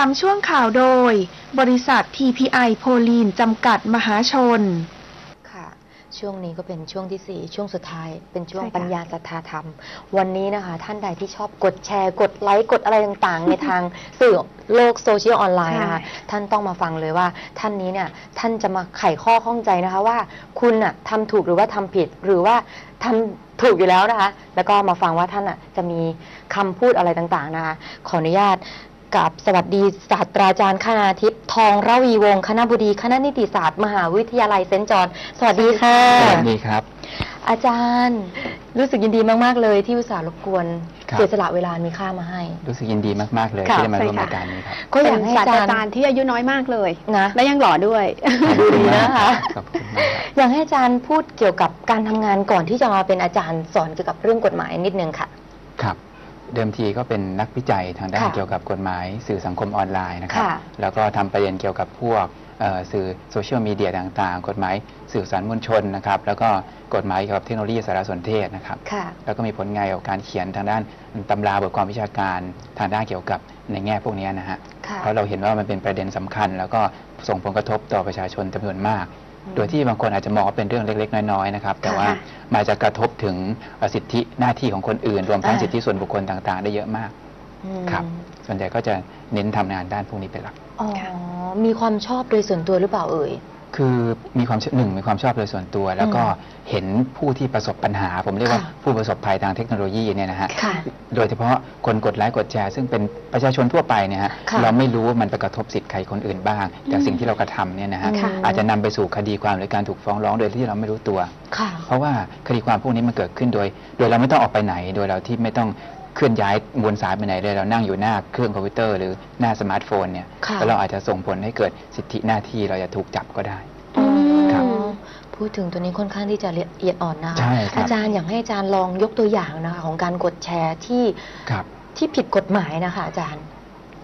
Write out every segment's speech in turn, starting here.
ปถัมภ์ช่วงข่าวโดย บริษัท TPI โพลีนจำกัดมหาชน ค่ะ ช่วงนี้ก็เป็นช่วงที่ 4 ช่วงสุดท้าย เป็นช่วงใช่ค่ะปัญญาศรัทธาธรรม วันนี้นะคะ ท่านใดที่ชอบกดแชร์ กดไลค์ กดอะไรต่างๆ ในทางสื่อโลกโซเชียลออนไลน์นะคะใช่ ท่านต้องมาฟังเลยว่า ท่านนี้เนี่ยท่านจะมาไขข้อข้องใจนะคะว่าคุณน่ะทำถูกหรือว่าทำผิดหรือว่าทำถูกอยู่แล้วนะคะ แล้วก็มาฟังว่าท่านน่ะจะมีคำพูดอะไรต่างๆนะคะ ขออนุญาต กับสวัสดีศาสตราจารย์คณาทิพย์ทองระวีวงศ์คณะบดีคณะนิติศาสตร์มหาวิทยาลัยเซนต์จอห์นสวัสดีค่ะ สวัสดีครับ อาจารย์รู้สึกยินดีมาก ๆ เลยที่อุตส่าห์รบกวนครับ เสียสละเวลามีค่ามาให้ รู้สึกยินดีมาก ๆ เลยค่ะ ที่ได้มาใช่ร่วมค่ะรายการนี้ครับก็อยากให้เป็นศาสอาตจารราย์จารย์ที่อายุน้อยมากเลย นะ และยังหล่อด้วยดูดีนะคะ ขอบคุณมากครับอยากให้อาจารย์พูดเกี่ยวกับการทำงานก่อนที่จะมาเป็นอาจารย์สอนเกี่ยวกับเรื่องกฎหมายนิดนึงค่ะ ครับ เดิมทีก็เป็นนักวิจัยทางด้านค่ะเกี่ยวกับกฎหมายสื่อสังคมออนไลน์นะครับ ค่ะแล้วก็ทำประเด็นเกี่ยวกับพวกเอ่อสื่อโซเชียลมีเดียต่างๆ กฎหมายสื่อสารมวลชนนะครับ แล้วก็กฎหมายเกี่ยวกับเทคโนโลยีสารสนเทศนะครับ ค่ะ แล้วก็มีผลงานเกี่ยวกับการเขียนทางด้านตำราบทความวิชาการทางด้านเกี่ยวกับในแง่พวกนี้นะฮะ ค่ะ เพราะเราเห็นว่ามันเป็นประเด็นสำคัญ แล้วก็ส่งผลกระทบต่อประชาชนจำนวนมากอืม โดยที่บางคนอาจจะมองว่าเป็นเรื่องเล็ก ๆ น้อยๆนะครับ แต่ค่ะว่ามันจะกระทบถึงเอ่อสิทธิหน้าที่ของคนอื่น รวมทั้งอ่าสิทธิส่วนบุคคลต่างๆ ได้เยอะมากอืมครับ ส่วนใหญ่ก็จะเน้นทำงานด้านพวกนี้เป็นหลักอ๋อมีความชอบโดยส่วนตัวหรือเปล่าเอ่ย คือมีความชหนึ่งมีความชอบโดยส่วนตัว แล้วก็เห็นผู้ที่ประสบปัญหา ผมเรียกว่าค่ะผู้ประสบภัยทางเทคโนโลยีเนี่ยนะฮะค่ะโดยเฉพาะคนกดไลค์กดแชร์ซึ่งเป็นประชาชนทั่วไปเนี่ยฮะค่ะเราไม่รู้ว่ามันไปกระทบสิทธิ์ใครคนอื่นบ้าง แต่สิ่งที่เรากระทำเนี่ยนะฮะค่ะอาจจะนำไปสู่คดีความหรือการถูกฟ้องร้องโดยที่เราไม่รู้ตัวค่ะเพราะว่าคดีความพวกนี้มันเกิดขึ้นโดย โดยเราไม่ต้องออกไปไหน โดยเราที่ไม่ต้อง เคลื่อนย้ายมวลสารไปไหนเลยเรานั่งอยู่หน้าเครื่องคอมพิวเตอร์หรือหน้าสมาร์ทโฟนเนี่ยค่ะ แล้วเราอาจจะส่งผลให้เกิดสิทธิหน้าที่เราจะถูกจับก็ได้อ๋อครับ พูดถึงตัวนี้ค่อนข้างที่จะละเอียดอ่อนนะคะใช่ครับ อาจารย์อยากให้อาจารย์ลองยกตัวอย่างนะคะของการกดแชร์ที่ครับ ที่ผิดกฎหมายนะคะอาจารย์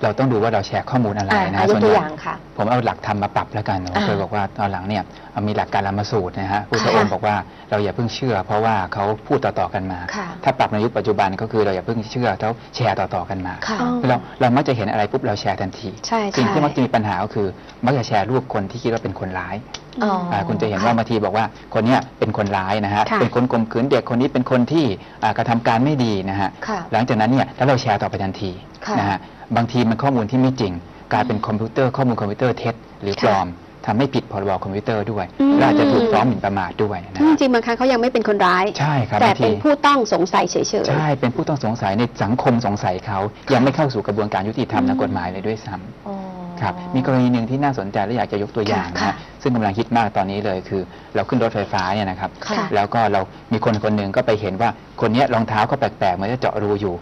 เราต้องดูว่าเราแชร์ข้อมูลอะไรอ่านะอะยกส่วนตัวใหอญ่ย่างค่ะ ผมเอาหลักธรรมมาปรับแล้วกันผมอ่าเคยบอกว่าตอนหลังเนี่ยมีหลักการละมาสูตรนะฮะผู้ค่ะเจ้าองค์บอกว่าเราอย่าเพิ่งเชื่อ เพราะว่าเขาพูดต่อๆกันมาค่ะถ้าปรับในยุคปัจจุบันก็คือเราอย่าเพิ่งเชื่อเขาแชร์ต่อๆกันมาค่ะอ๋อเราเรามักจะเห็นอะไรปุ๊บเราแชร์ทันทีใช่สิ่งใช่ที่มักจะมีปัญหาก็คือมักจะแชร์รูปคนที่คิดว่าเป็นคนร้ายอ๋ออ่าคุณจะเห็นว่าบางทีบอกว่าคนเนี้ยเป็นคนร้ายนะฮะค่ะเป็นคนข่มขืนเด็กคนนี้เป็นคนที่อ่ากระทำการไม่ดีนะฮะค่ะหลังจากนั้นเนี่ยแล้วเราแชร์ต่อไปทันทีค่ะนะฮะ บางทีมันข้อมูลที่ไม่จริง กลายเป็นคอมพิวเตอร์ข้อมูลคอมพิวเตอร์เท็จหรือปลอมทำให้ผิดพรบคอมพิวเตอร์ด้วยอืมและอาจจะถูกฟ้องหมิ่นประมาทด้วยนะจฮะริงๆบางครั้งเขายังไม่เป็นคนร้าย ใช่ครับแต่บางเป็ทีนผู้ต้องสงสัยเฉยๆ ใช่ เป็นผู้ต้องสงสัยในสังคมสงสัยเขายังไม่เข้าสู่กระบวนการยุติธรรมทางกฎหมายเลยด้วยซ้ำอ๋อครับ มีกรณีหนึ่งที่น่าสนใจและอยากจะยกตัวอย่างนะค่ะฮะซึ่งกำลังฮิตมากตอนนี้เลยคือ เราขึ้นรถไฟฟ้าเนี่ยนะครับค่ะแล้วก็เรามีคนคนหนึ่งก็ไปเห็นว่าคนเนี้ยรองเท้าเขาแปลกๆเหมือนจะเจาะรูอยู่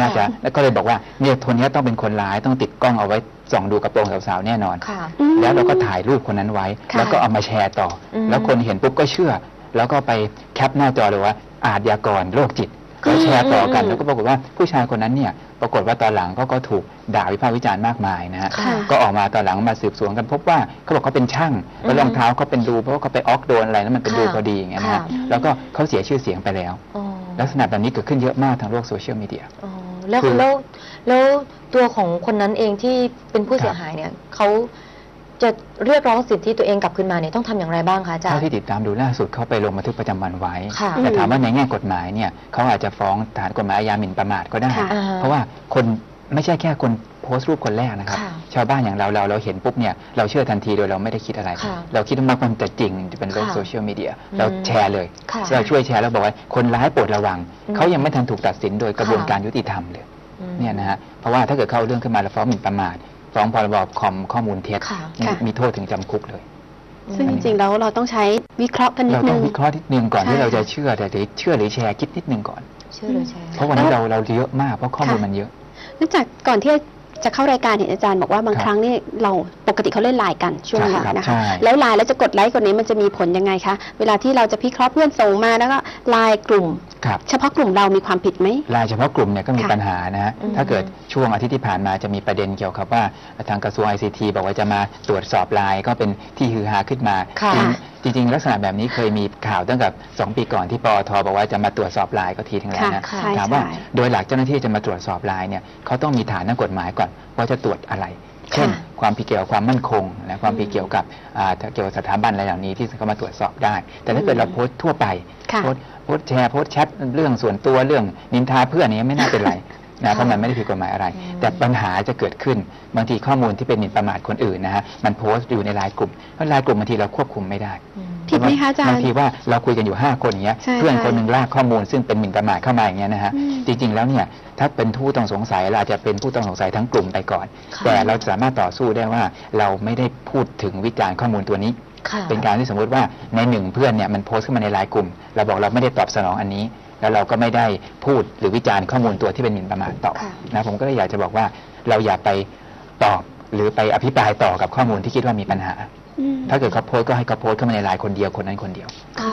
น่าจะแล้วก็เลยบอกว่าเนี่ยคนเนี้ยต้องเป็นคนร้ายต้องติดกล้องเอาไว้ส่องดูกระโปรงสาวๆแน่นอน ค่ะอืมแล้วเราก็ถ่ายรูปคนนั้นไว้ ค่ะแล้วก็เอามาแชร์ต่ออมแล้วคนเห็นปุ๊บก็เชื่อ แล้วก็ไปแคปหน้าจอเลยว่า อาชญากรโรคจิตแล้วแชร์ต่อกัน อืมแล้วก็ปรากฏว่าผู้ชายคนนั้นเนี่ยปรากฏว่าตอนหลังก็ก็ถูกด่าวิพากษ์วิจารณ์มากมายนะฮะค่ะก็ออกมาตอนหลังมาสืบสวนกันพบว่าเขาบอกเขาเป็นช่างแล้วรองเท้าเขาเป็นรูเพราะว่าเขาไปออกโดนอะไรแล้วมันเป็นค่ะรูพอดีอย่างเงี้ยนะค่ะฮะแล้วก็เขาเสียชื่อเสียงไปแล้ว อ๋อลักษณะแบบนี้เกิดขึ้นเยอะมากทางโลกโซเชียลมีเดีย อ๋อ แล้วคือ แล้วแล้วตัวของคนนั้นเองที่เป็นผู้ครับเสียหายเนี่ยเขาจะเรียกร้องสิทธิตัวเองกลับคืนมาเนี่ยต้องทำอย่างไรบ้างคะอาจารเท่าย์ ที่ติดตามดูล่าสุดเขาไปลงบันทึกประจำวันไว้ ค่ะแต่ถามว่าในแง่กฎหมายเนี่ยเขาอาจจะฟ้องฐานกฎหมายอาญาหมิ่นประมาทก็ได้ ค่ะอ่าเพราะว่าคนไม่ใช่แค่คน โพสต์รูปคนแรกนะครับ ค่ะชาวบ้านอย่างเราเราเราเห็นปุ๊บเนี่ยเราเชื่อทันทีโดยเราไม่ได้คิดอะไร ค่ะเราคิดว่ามันจะจริงจะเป็นโลกค่ะโซเชียลมีเดียอืมเราแชร์เลยค่ะเราช่วยแชร์แล้วบอกว่าคนร้ายโปรดระวัง อืมเขายังไม่ทันถูกตัดสินโดยกระบวนค่ะ การยุติธรรมเลย อืม เนี่ยนะฮะ เพราะว่าถ้าเกิดเข้าเอาเรื่องขึ้นมาแล้วฟ้องหมิ่นประมาทฟ้องพรบคอมข้อมูลเท็จค่ะ มีค่ะ มีโทษถึงจำคุกเลย ซึ่งจริงๆแล้วเราต้องใช้วิเคราะห์กันนิดเรานึต้องง วิเคราะห์นิดนึงก่อนใช่ ที่เราจะค่ะเชื่อแต่หรือเชื่อหรือแชร์คิดนิดนึงก่อน เชื่อเลยแชร์ เพราะวันนี้เราเราเยอะมากเพราะข้อมูลมันเยอะ เนื่องจากก่อนที่ จะเข้ารายการเห็นอาจารย์บอกว่าบางครับครั้งนี่เราปกติเขาเล่นไลน์กันช่วงนี้ครับนะใช่คะ แล้วไลน์แล้วจะกดไลค์กดนี้มันจะมีผลยังไงคะ เวลาที่เราจะพิเคราะห์เพื่อนส่งมาแล้วก็ไลน์กลุ่มครับเฉพาะกลุ่มเรามีความผิดไหมรายเฉพาะกลุ่มเนี่ยก็มีค่ะปัญหานะฮะอืมถ้าเกิดช่วงอาทิตย์ที่ผ่านมาจะมีประเด็นเกี่ยวกับว่าทางกระทรวง ICT บอกว่าจะมาตรวจสอบไลน์ก็เป็นที่ฮือฮาขึ้นมาค่ะจริงจริงๆ ลักษณะแบบนี้เคยมีข่าวตั้งแต่2ปีก่อนที่ปอทบอกว่าจะมาตรวจสอบไลน์ก็ทีถึงแล้วนะค่ะใช่ถามว่าใช่โดยหลักเจ้าหน้าที่จะมาตรวจสอบไลน์เนี่ยเขาต้องมีฐานทางกฎหมายก่อนว่าจะตรวจอะไร เช่น ความผิดเกี่ยวกับความมั่นคงนะความผิดเกี่ยวกับอ่าเกี่ยวกับสถาบันอะไรเหล่านี้ที่เขามาตรวจสอบได้ แต่ถ้าเกิดเราโพสต์ทั่วไปค่ะโพสต์โพสต์แชร์โพสต์แชทเรื่องส่วนตัวเรื่องนินทาเพื่อนเนี้ไม่น่าเป็นไรนะเพราะมันไม่ได้ผิดกฎหมายอะไรอืมแต่ปัญหาจะเกิดขึ้นบางทีข้อมูลที่เป็นหมิ่นประมาทคนอื่นนะฮะมันโพสต์อยู่ในไลน์กลุ่มเพราะไลน์กลุ่มบางทีเราควบคุมไม่ได้อืม ผิดไหมคะอาจารย์บางทีว่าเราคุยกันอยู่ 5 คนอย่างเงี้ยใช่เพื่อนใช่คนหนึ่งลากข้อมูลซึ่งเป็นหมิ่นประมาทเข้ามาอย่างเงี้ยนะฮะอืมจริงๆแล้วเนี่ยถ้าเป็นผู้ต้องสงสัยเราอาจจะเป็นผู้ต้องสงสัยทั้งกลุ่มไปก่อนค่ะแต่เราสามารถต่อสู้ได้ว่าเราไม่ได้พูดถึงวิจารณ์ข้อมูลตัวนี้ค่ะเป็นการที่สมมติว่าในหนึ่งเพื่อนเนี่ยมันโพสต์ขึ้นมาในไลน์กลุ่ม เราบอกเราไม่ได้ตอบสนองอันนี้แล้วเราก็ไม่ได้พูดหรือวิจารณ์ข้อมูลตัวที่เป็นหมิ่นประมาทต่อค่ะนะผมก็เลยอยากจะบอกว่าเราอย่าไปตอบหรือไปอภิปรายต่อกับข้อมูลที่คิดว่ามีปัญหาอืม ถ้าเกิดเขาโพสต์ก็ให้เขาโพสต์เข้ามาในไลน์คนเดียวคนนั้นคนเดียวอ๋อ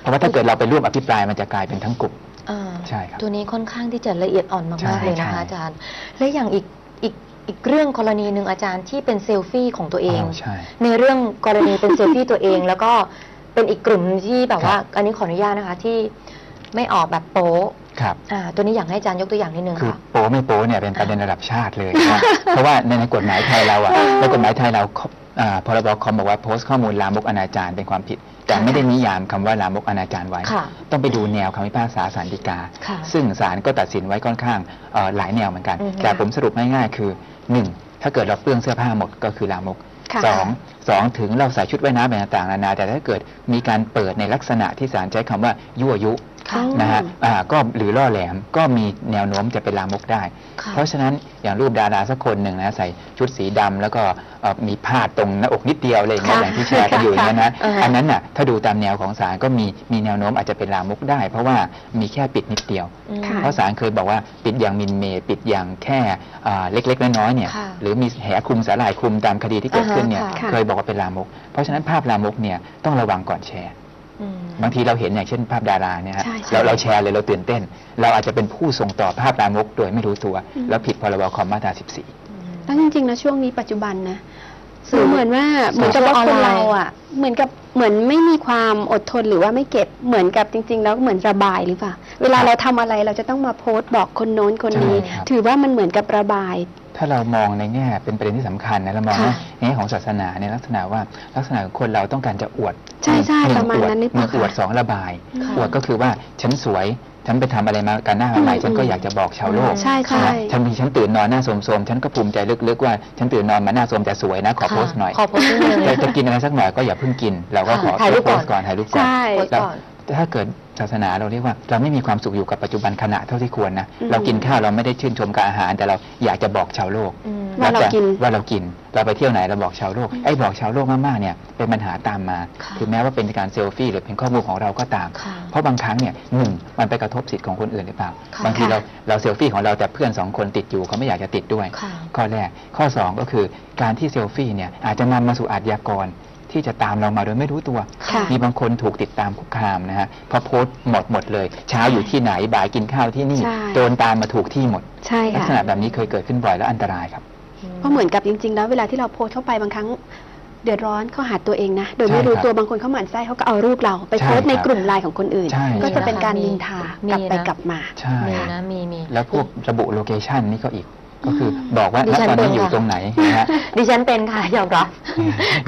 เพราะว่าถ้าเกิดเราไปร่วมอภิปรายมันจะกลายเป็นทั้งกลุ่มอ่าใช่ครับตัวนี้ค่อนข้างที่จะละเอียดอ่อนใช่มากๆเลยนะคะใช่อาจารย์ และอย่างอีกอีกอีกเรื่องกรณีหนึ่งอาจารย์ที่เป็นเซลฟี่ของตัวเองใช่ในเรื่องกรณีเป็นเซลฟี่ตัวเอง แล้วก็เป็นอีกกลุ่มที่แบบว่าครับอันนี้ขออนุญาตนะคะที่ไม่ออกแบบโป๊ะ ครับอ่าตัวนี้อยากให้อาจารย์ยกตัวอย่างนิดนึงคือค่ะ โป้ไม่โป้เนี่ยเป็นประเด็นระดับชาติเลยนะเพราะว่าในในกฎหมายไทยเราอะในกฎหมายไทยเราอ่าพรบคอมบอกว่าโพสต์ข้อมูลลามกอนาจารเป็นความผิด แต่ไม่ได้นิยามคำว่าลามกอนาจารไว้ ค่ะต้องไปดูแนวคำพิพากษาศาลฎีกา ค่ะซึ่งศาลก็ตัดสินไว้ค่อนข้างเอ่อหลายแนวเหมือนกัน อือฮึแต่ผมสรุปง่ายๆคือหนึ่งถ้าเกิดเราเปลื้องเสื้อผ้าหมดก็คือลามก ค่ะสองสองถึงเราใส่ชุดว่ายน้ำแบบต่างๆนานาแต่ถ้าเกิดมีการเปิดในลักษณะที่ศาลใช้คำว่ายั่วยุ ค่ะ นะฮะอ่าก็หรือล่อแหลมก็มีแนวโน้มจะเป็นลามกได้ค่ะเพราะฉะนั้นอย่างรูปดาราสักคนหนึ่งนะใส่ชุดสีดำแล้วก็เอ่อมีพาดตรงหน้าอกนิดเดียวอะไรอย่างเงี้ยค่ะอย่างที่แชร์กันอยู่อย่างนั้นนะอ่าฮะอันนั้นน่ะถ้าดูตามแนวของศาลก็มีมีแนวโน้มอาจจะเป็นลามกได้ เพราะว่ามีแค่ปิดนิดเดียว อืม ค่ะ เพราะศาลเคยบอกว่าปิดอย่างมินเมย์ปิดอย่างแค่อ่าเล็กๆน้อยๆเนี่ยค่ะหรือมีแหคลุมสาหร่ายคลุมตามคดีที่เกิดขึ้นเนี่ยอ่าฮะค่ะ เคยบอกว่าเป็นลามก เพราะฉะนั้นภาพลามกเนี่ยต้องระวังก่อนแชร์อืม บางทีเราเห็นอย่างเช่นภาพดาราเนี่ยฮะใช่ใช่เราเราแชร์เลยเราตื่นเต้น เราอาจจะเป็นผู้ส่งต่อภาพลามกโดยไม่รู้ตัวอืม แล้วผิดพรบคอมมาตราแล้วจริงๆนะช่วงนี้ปัจจุบันนะสื่อเหมือนว่าเหมือนกับว่าโซคเชียลนออนไลน์เราอะ เหมือนกับ เหมือนไม่มีความอดทนหรือว่าไม่เก็บเหมือนกับจริง ๆ แล้วเหมือนระบายหรือเปล่าเวลาครับเราทำอะไรเราจะต้องมาโพสต์บอกคนโน้นคนนี้ใช่ครับถือว่ามันเหมือนกับระบาย14ถ้าเรามองในแง่เป็นประเด็นที่สำคัญนะเรามองค่ะในแง่ของศาสนาในยลักษณะว่าลักษณะของคนเราต้องการจะอวดใช่ใช่หงประมาณอวดนั้นหรือเปหล่านึ่งอวดคะสองระบายค่ะอวดก็คือว่าฉันสวยฉันไปทำอะไรมากันหน้าอะไรอืมฉันก็อยากจะบอกชาวโลกใช่ใช่นะฉันมีฉันตื่นนอนหน้าโสมๆฉันก็ภูมิใจลึกๆว่า ฉันตื่นนอนมาหน้าโสมแต่สวยนะ ขอโพสต์หน่อยขอโพสต์นิดนึงจะจะกินอะไรสักหน่อยก็อย่าเพิ่งกิน เราก็ขอถ่ายรูปโพก่อนสต์ก่อนถ่ายรูปก่อนใช่โพสต์แล้วก่อนถ้าเกิดศาสนาเราเรียกว่าเราไม่มีความสุขอยู่กับปัจจุบันขณะเท่าที่ควรนะอืมเรากินข้าวเราไม่ได้ชื่นชมกับอาหาร แต่เราอยากจะบอกชาวโลกอืมว่าเราจะกินว่าเรากิน เราไปเที่ยวไหนเราบอกชาวโลกไอ้บอกชาวโลกมากๆเนี่ยเป็นปัญหาตามมาค่ะถึงแม้ว่าเป็นการเซลฟี่หรือเป็นข้อมูลของเราก็ตามค่ะเพราะบางครั้งเนี่ยหนึ่งมันไปกระทบสิทธิ์ของคนอื่นหรือเปล่าค่ะบางทีค่ะเราเราเซลฟี่ของเราแต่เพื่อนสองคนติดอยู่เขาไม่อยากจะติดด้วยค่ะข้อแรกข้อ 2 ก็คือการที่เซลฟี่เนี่ยอาจจะนำมาสู่อาชญากร ที่จะตามเรามาโดยไม่รู้ตัว ค่ะมีบางคนถูกติดตามคุกคามนะฮะพอโพสต์หมดหมดเลย เช้าอยู่ที่ไหนบ่ายกินข้าวที่นี่ใช่ โดนตามมาถูกที่หมด ใช่ลักค่ะษณะแบบนี้เคยเกิดขึ้นบ่อยและอันตรายครับ เพราะเหมือนกับจริงๆ แล้วเวลาที่เราโพสต์เข้าไปบางครั้ง เดือดร้อนเขาหาตัวเองนะ โดยไม่ใช่รู้ครับตัวบางคนเขาหมั่นไส้เขาก็เอารูปเราไปใช่โพสต์ในครับกลุ่มไลน์ของคนอื่น ใช่ ก็จะเป็นใช่การมีนินทามีกลับไปนะกลับมา ใช่ มีนะมีมี แล้วพวกระบุโลเคชันนี่ก็อีก ก็คือบอกว่าดิณฉันตอนนี้เป็นอยู่ค่ะ ตรงไหนนะฮะ ดิฉันเป็นค่ะยอมรับ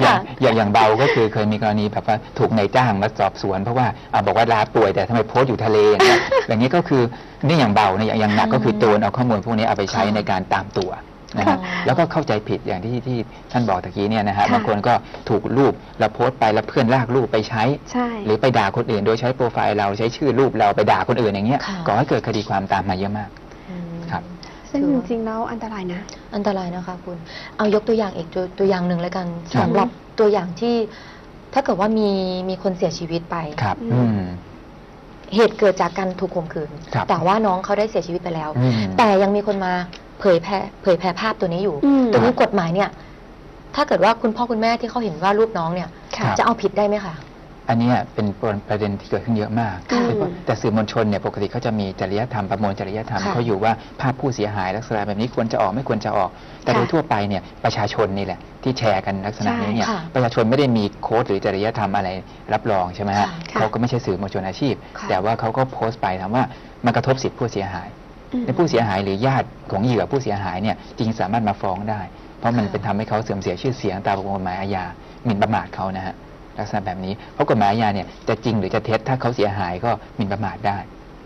อย่าค่ะ งอย่างอย่างเบาก็คือเคยมีกรณีแบบว่าถูกนายจ้างมาสอบสวน เพราะว่าอ่าบอกว่าลาป่วยแต่ทำไมโพสต์อยู่ทะเลอย่างเงี้ย อย่างนี้ก็คือนี่อย่างเบาเนี่ยอย่างหนักก็คือโจรเอาข้อมูลพวกนี้เอาไปใช้ค่ะในการตามตัวนะฮะค่ะแล้วก็เข้าใจผิดอย่างที่ที่ท่านบอกตะกี้เนี่ยนะฮะค่ะ บางคนก็ถูกรูปเราโพสต์ไปแล้วเพื่อนลากรูปไปใช้ ใช่ หรือไปด่าคนอื่นโดยใช้โปรไฟล์เราใช้ชื่อรูปเราไปด่าคนอื่นอย่างเงี้ยค่ะ ก่อให้เกิดคดีความตามมาเยอะมากอืมครับ ซึ่งจริงๆแล้วอันตรายนะ อันตรายนะคะคุณ เอายกตัวอย่างอีกตัวตัวอย่างหนึ่งแล้วกันครับ สำหรับตัวอย่างที่ ถ้าเกิดว่ามีมีคนเสียชีวิตไป ครับอือืมมเหตุเกิดจากการถูกข่มขืน ครับแต่ว่าน้องเขาได้เสียชีวิตไปแล้ว อืม แต่ยังมีคนมาเผยแพร่เผยแพร่ภาพตัวนี้อยู่ อืมตรงนี้กฎหมายเนี่ย ถ้าเกิดว่าคุณพ่อคุณแม่ที่เขาเห็นว่ารูปน้องเนี่ยครับจะเอาผิดได้ไหมคะ อันเนี้ยเป็นประเด็นที่เกิดขึ้นเยอะมากค่ะแต่สื่อมวลชนเนี่ยปกติเขาจะมีจริยธรรมประมวลจริยธรรมค่ะเขาอยู่ว่าภาพผู้เสียหายลักษณะแบบนี้ควรจะออกไม่ควรจะออก แต่ค่ะโดยทั่วไปเนี่ยประชาชนนี่แหละที่แชร์กันลักษณะนี้เนี่ยใช่ค่ะประชาชนไม่ได้มีโค้ดหรือจริยธรรมอะไรรับรองใช่ไหมฮะค่ะเขาก็ไม่ใช่สื่อมวลชนอาชีพค่ะแต่ว่าเขาก็โพสต์ไปถามว่ามันกระทบสิทธิผู้เสียหายอืมในผู้เสียหายหรือญาติของเหยื่อผู้เสียหายเนี่ยจริงสามารถมาฟ้องได้ เพราะมันค่ะเป็นทำให้เขาเสื่อมเสียชื่อเสียงตามประมวลกฎหมายอาญาหมิ่นประมาทเขานะฮะ ลักษณะแบบนี้ เพราะกฎหมายอาญาเนี่ยจะจริงหรือจะเท็จถ้าเขาเสียหายก็หมิ่นประมาทได้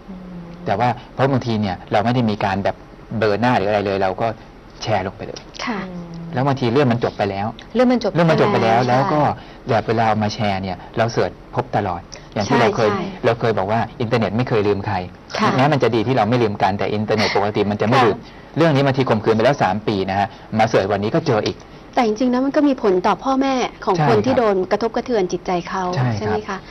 อืมแต่ว่าเพราะบางทีเนี่ยเราไม่ได้มีการแบบเบลอหน้าหรืออะไรเลย เราก็แชร์ลงไปเลย ค่ะอืมแล้วบางทีเรื่องมันจบไปแล้ว เรื่องมันจบเรื่องมันจบไปแล้วใช่แล้วก็แบบเวลาเอามาแชร์เนี่ยเราเสิร์ชพบตลอด อย่างที่ใช่เราเคยใช่เราเคยบอกว่าอินเทอร์เน็ตไม่เคยลืมใครค่ะแม้มันจะดีที่เราไม่ลืมกันแต่อินเทอร์เน็ตปกติมันจะไม่ค่ะลืมเรื่องนี้บางทีข่มขืนไปแล้ว 3 ปีนะฮะมาเสิร์ชวันนี้ก็เจออีก แต่จริงๆแล้วมันก็มีผลต่อพ่อแม่ของใช่คนที่ครับ โดนกระทบกระเทือนจิตใจเขาใช่ใช่ไหมครัคะบ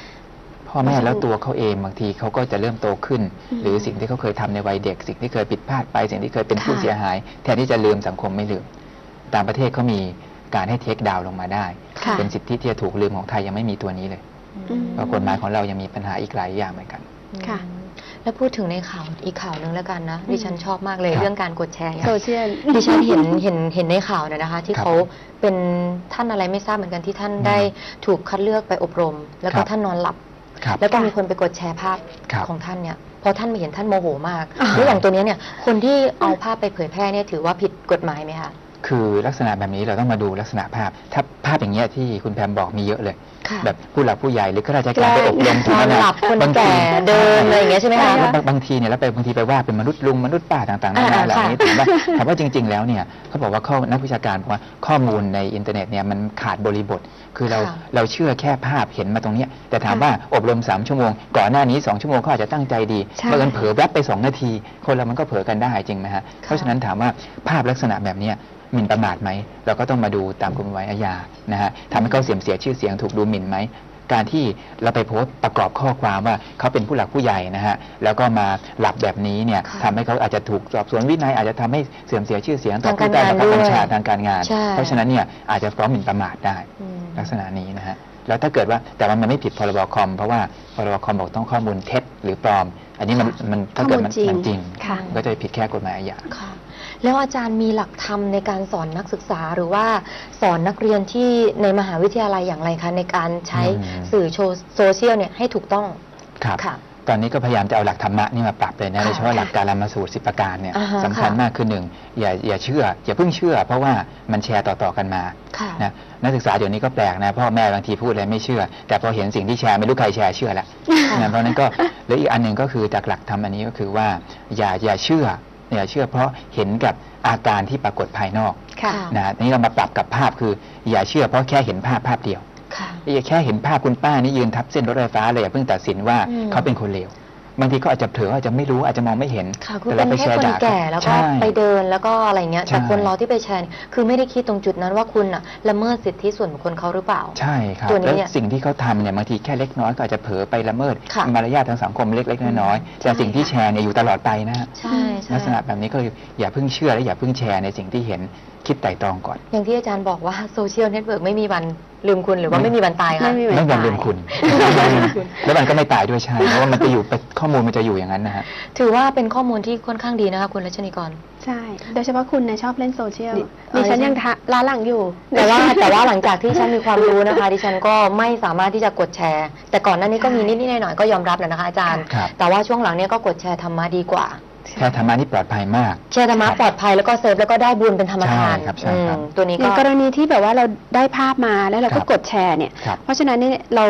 พ่อแม่แล้วตัวเขาเองบางทีเขาก็จะเริ่มโตขึ้น อืมหรือสิ่งที่เขาเคยทำในวัยเด็ก สิ่งที่เคยผิดพลาดไป สิ่งที่เคยเป็นค่ะผู้เสียหาย แทนที่จะลืมสังคมไม่ลืมต่างประเทศเขามีการให้เทคดาวน์ลงมาได้ ค่ะ เป็นสิทธิที่จะถูกลืมของไทยยังไม่มีตัวนี้เลยอืม เพราะกฎหมายของเรายังมีปัญหาอีกหลายอย่างเหมือนกัน ค่ะ อืม แล้วพูดถึงในข่าวอีกข่าวหนึ่งแล้วกันนะอืมดิฉันชอบมากเลยครับเรื่องการกดแชร์เนี่ยโซเชียล ดิฉันเห็นเห็นเห็นในข่าวเนี่ยนะคะ ที่ครับเขาเป็นท่านอะไรไม่ทราบเหมือนกันที่ท่านอืมได้ถูกคัดเลือกไปอบรม แล้วก็ครับ ท่านนอนหลับ ครับ แล้วก็ค่ะมีคนไปกดแชร์ภาพครับของท่านเนี่ยพอท่านมาเห็นท่านโมโหมากอ่า แล้วอย่างตัวเนี้ยเนี่ยคนที่เอาภาพไปเผยแพร่เนี่ยถือว่าผิดกฎหมายไหมคะ คือลักษณะแบบนี้เราต้องมาดูลักษณะภาพ ถ้าภาพอย่างเงี้ยที่คุณแพมบอกมีเยอะเลย ค่ะแบบผู้หลักผู้ใหญ่หรือข้าราชการไปอบรมนอนหลับคนบางแก่ทีเดินอะไรอย่างเงี้ยใช่ไหมคะ แล้วบางบางทีเนี่ยแล้วไปบางทีไปว่าเป็นมนุษย์ลุงมนุษย์ป้าต่างๆนานาอ่าเหล่านี้ค่ะ ถามว่าถามว่าจริง ๆ แล้วเนี่ยเขาบอกว่าข้อนักวิชาการบอกว่าข้อมูลในอินเทอร์เน็ตเนี่ยมันขาดบริบท คือเราค่ะเราเชื่อแค่ภาพเห็นมาตรงเนี้ยแต่ถามค่ะว่าอบรม 3 ชั่วโมง ก่อนหน้านี้ 2 ชั่วโมงเขาอาจจะตั้งใจดีใช่บังเอิญเผลอแวบไป 2 นาที คนเรามันก็เผลอกันได้จริงไหมฮะเพราะฉะนั้นถามว่าภาพลักษณะแบบเนี้ย หมิ่นประมาทไหมเราก็ต้องมาดูตามกฎหมายอาญานะฮะทำให้เขาเสื่อมเสียชื่อเสียงถูกดูหมิ่นไหมการที่เราไปโพสต์ประกอบข้อความว่าเขาเป็นผู้หลักผู้ใหญ่นะฮะแล้วก็มาหลับแบบนี้เนี่ยค่ะทำให้เขาอาจจะถูกสอบสวนวินัยอาจจะทำให้เสื่อมเสียชื่อเสียงต่อทางผู้ใต้การบังคับงานบัญชาด้วยทางการงานใช่เพราะฉะนั้นเนี่ยอาจจะฟ้องหมิ่นประมาทได้อืมลักษณะนี้นะฮะแล้วถ้าเกิดว่าแต่ว่ามันไม่ผิดพรบคอมเพราะว่าพรบคอมบอกต้องข้อมูลเท็จหรือปลอม อันนี้มันค่ะมันถ้าเกิดมันข้อมูลจริงมันจริงค่ะมันก็จะผิดแค่กฎหมายอาญาค่ะ แล้วอาจารย์มีหลักธรรมในการสอนนักศึกษาหรือว่าสอนนักเรียนที่ในมหาวิทยาลัยอย่างไรคะในการใช้อืมสื่อโซเชียลเนี่ยให้ถูกต้องครับค่ะตอนนี้ก็พยายามจะเอาหลักธรรมะนี่มาปรับเลยนะค่ะโดยเฉพาะหลักการมาสูตรสิบประการเนี่ยอ่าฮะสำคัญค่ะมากคือหนึ่งอย่าอย่าเชื่อ อย่าเพิ่งเชื่อ เพราะว่ามันแชร์ต่อๆกันมาค่ะนะนักศึกษาเดี๋ยวนี้ก็แปลกนะพ่อแม่บางทีพูดอะไรไม่เชื่อ แต่พอเห็นสิ่งที่แชร์ไม่รู้ใครแชร์เชื่อแล้วนะเพราะฉะนั้นก็แล้วอีกอันหนึ่งก็คือจากหลักธรรมอันนี้ก็คือว่าอย่าอย่าเชื่อ อย่าเชื่อเพราะเห็นกับอาการที่ปรากฏภายนอกค่ะค่ะนะนี่เรามาปรับกับภาพคือ อย่าเชื่อเพราะแค่เห็นภาพภาพเดียวค่ะ อย่าแค่เห็นภาพคุณป้านี่ยืนทับเส้นรถไฟฟ้าเลยอย่าเพิ่งตัดสินว่าอืม เขาเป็นคนเลว บางทีเขาอาจจะเผลออาจจะไม่รู้อาจจะมองไม่เห็นค่ะคือแต่เป็เรานไปแค่แชร์คนด่าแก่แล้วก็ใช่ไปเดินแล้วก็อะไรเงี้ยแต่ใช่คนเราที่ไปแชร์เนี่ยคือไม่ได้คิดตรงจุดนั้นว่าคุณอะละเมิดสิทธิส่วนบุคคลเขาหรือเปล่า ใช่ครับตัวนี้แล้วเนี่ยสิ่งที่เขาทำเนี่ยบางทีแค่เล็กน้อยก็อาจจะเผลอไปละเมิดค่ะมารยาททางสังคมเล็กๆน้อยๆแต่ใช่สิ่งที่แชร์เนี่ยอยู่ตลอดไปนะฮะใช่ใช่ลักษณะแบบนี้ก็อย่าเพิ่งเชื่อและอย่าเพิ่งแชร์ในสิ่งที่เห็น คิดไตร่ตรองก่อน อย่างที่อาจารย์บอกว่าโซเชียลเน็ตเวิร์กไม่มีวันลืมคุณหรือว่าไม่มีวันตายค่ะ ไม่มีไม่ตายวันลืมคุณ แล้วมันก็ไม่ตายด้วยใช่เพราะว่ามันจะอยู่ข้อมูลมันจะอยู่อย่างนั้นนะฮะถือว่าเป็นข้อมูลที่ค่อนข้างดีนะคะคุณรัชนีกร ใช่ โดยเฉพาะคุณนะชอบเล่นโซเชียลดิดิฉันเออยังทะล้าหลังอยู่ แต่ว่าแต่ว่าหลังจากที่ฉันมีความรู้นะคะ ดิฉันก็ไม่สามารถที่จะกดแชร์ แต่ก่อนหน้านี้ก็มีใช่นิดๆหน่อยๆก็ยอมรับแหล้วนะคะอาจารย์ครับแต่ว่าช่วงหลังเนี้ยก็กดแชร์ธรรมะดีกว่า แค่ธรรมะนี่ปลอดภัยมาก แชร์ธรรมะปลอดภัยแล้วก็เซฟแล้วก็ได้บุญเป็นธรรมทานใช่ครับใช่ครับอืมตัวนี้อก็ย่างกรณีที่แบบว่าเราได้ภาพมาแล้วเราก็ครับกดแชร์เนี่ย ครับเพราะฉะนั้นเนี่ยเรา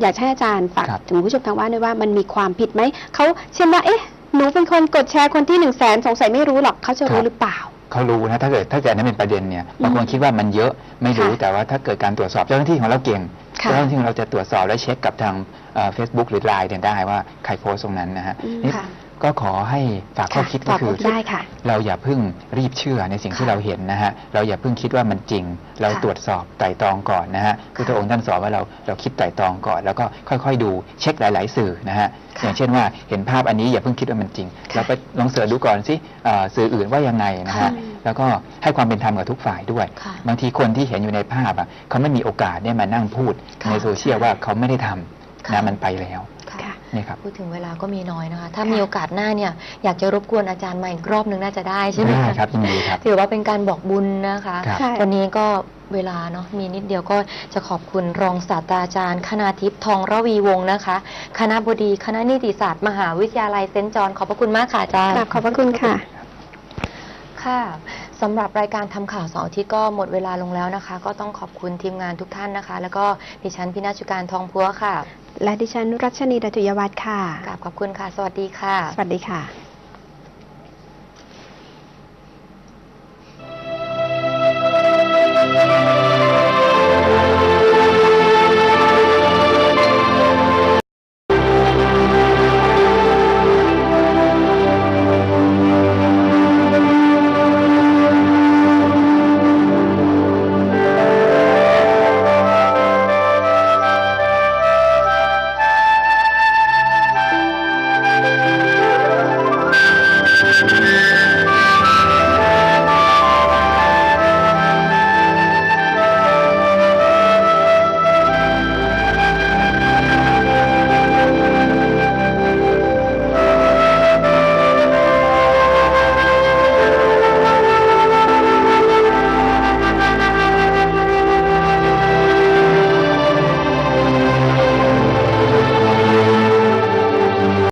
อยากให้อาจารย์ฝากครับ ถึงผู้ชมทางบ้านด้วยว่ามันมีความผิดไหม เขาเช่นว่า เอ๊ะ หนูเป็นคนกดแชร์คนที่หนึ่งแสนสงสัยไม่รู้หรอกเขาจะรู้หรือเปล่า เขารู้นะ ถ้าเกิดถ้าเกิดนั้นเป็นประเด็นเนี่ยบางคนคิดว่ามันเยอะไม่รู้ค่ะแต่ว่าถ้าเกิดการตรวจสอบเจ้าหน้าที่ของเราเก่งค่ะ เจ้าหน้าที่ของเราจะตรวจสอบและเช็คกับทางเฟซบุ๊กหรือไลน์เนี่ยได้ว่าใครโพสต์ตรงนั้นนะฮะอืมนี่ ค่ะ ก็ขอให้ฝากข้อคิดก็ฝากคืข้ออคิดได้ค่ะ เราอย่าเพิ่งรีบเชื่อในสิ่งที่ค่ะเราเห็นนะฮะเราอย่าเพิ่งคิดว่ามันจริง เราค่ะตรวจสอบไตร่ตรองก่อนนะฮะพุทธองค์ท่านสอนว่าเราเราคิดไตร่ตรองก่อน แล้วก็ค่อยๆ ดูเช็คหลาย ๆ สื่อนะฮะค่ะอย่างเช่นว่าเห็นภาพอันนี้อย่าเพิ่งคิดว่ามันจริงค่ะเราไปลองเสิร์ชดูก่อนสิเอ่อสื่ออื่นว่ายังไงนะค่ะฮะแล้วก็ให้ความเป็นธรรมกับทุกฝ่ายด้วยค่ะบางทีคนที่เห็นอยู่ในภาพอะเขาไม่มีโอกาสได้มานั่งพูดค่ะในโซเชียลว่าเขาไม่ได้ทำค่ะนะมันไปแล้วค่ะค่ะ นี่ครับพูดถึงเวลาก็มีน้อยนะคะ ถ้าค่ะมีโอกาสหน้าเนี่ยอยากจะรบกวนอาจารย์มาอีกรอบหนึ่งน่าจะได้ใช่ไหมได้คะครับยินดีครับถือว่าเป็นการบอกบุญนะคะครับใช่วันนี้ก็เวลาเนาะมีนิดเดียวก็จะขอบคุณรองศาสตราจารย์ คณาทิพย์ทองระวีวงศ์นะคะ คณะบดีคณะนิติศาสตร์มหาวิทยาลัยเซนต์จอห์นขอบพระคุณมากค่ะอาจารย์กราบขอบพระคุณค่ะค่ะ สำหรับรายการทำข่าวเสาร์อาทิตย์ก็หมดเวลาลงแล้วนะคะ ก็ต้องขอบคุณทีมงานทุกท่านนะคะ แล้วก็ดิฉันพินาชุการทองพัวค่ะ และดิฉันรัชนีดัตุยวัฒน์ค่ะกราบขอบคุณค่ะ สวัสดีค่ะ สวัสดีค่ะ